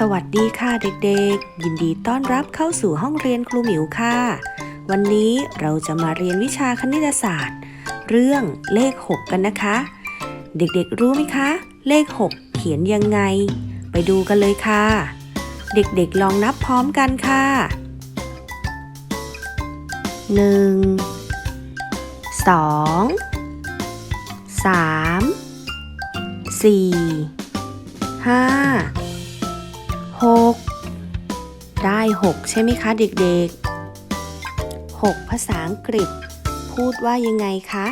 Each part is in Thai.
สวัสดีค่ะเด็กๆ ยินดีต้อนรับเข้าสู่ห้องเรียนครูหมิวค่ะ วันนี้เราจะมาเรียนวิชาคณิตศาสตร์ เรื่องเลข 6 กันนะคะ เด็กๆรู้ไหมคะ เลข 6 เขียนยังไง ไปดูกันเลยค่ะ เด็กๆลองนับพร้อมกันค่ะ 1 2 3 4 5 6 ได้ 6 ใช่ไหมคะเด็กๆ 6 ภาษาอังกฤษ พูดว่ายังไงคะ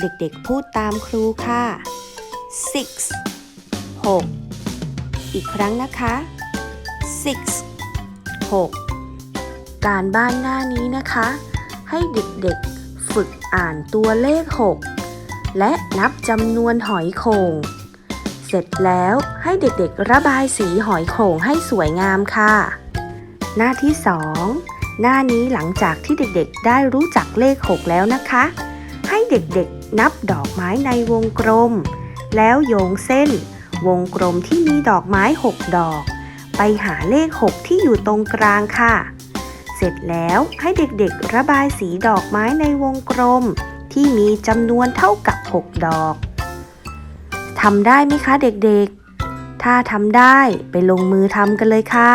เด็กๆพูดตามครูค่ะ six 6 อีกครั้งนะคะ six 6 การบ้านหน้านี้นะคะ ให้เด็กๆฝึกอ่านตัวเลข 6 และนับจำนวนหอยโขงเสร็จแล้วให้เด็กๆระบายสีหอยโขงให้สวยงามค่ะ หน้าที่ 2 หน้านี้หลังจากที่เด็กๆ ได้รู้จักเลข 6 แล้วนะคะ ให้เด็กๆนับดอกไม้ในวงกลม แล้วโยงเส้น วงกลมที่มีดอกไม้ 6 ดอก ไปหาเลข 6 ที่อยู่ตรงกลางค่ะ เสร็จแล้วให้เด็กๆ ระบายสีดอกไม้ในวงกลม ที่มีจำนวนเท่ากับ 6 ดอกทำได้ไหมคะเด็กๆ ถ้าทำได้ไปลงมือทำกันเลยค่ะ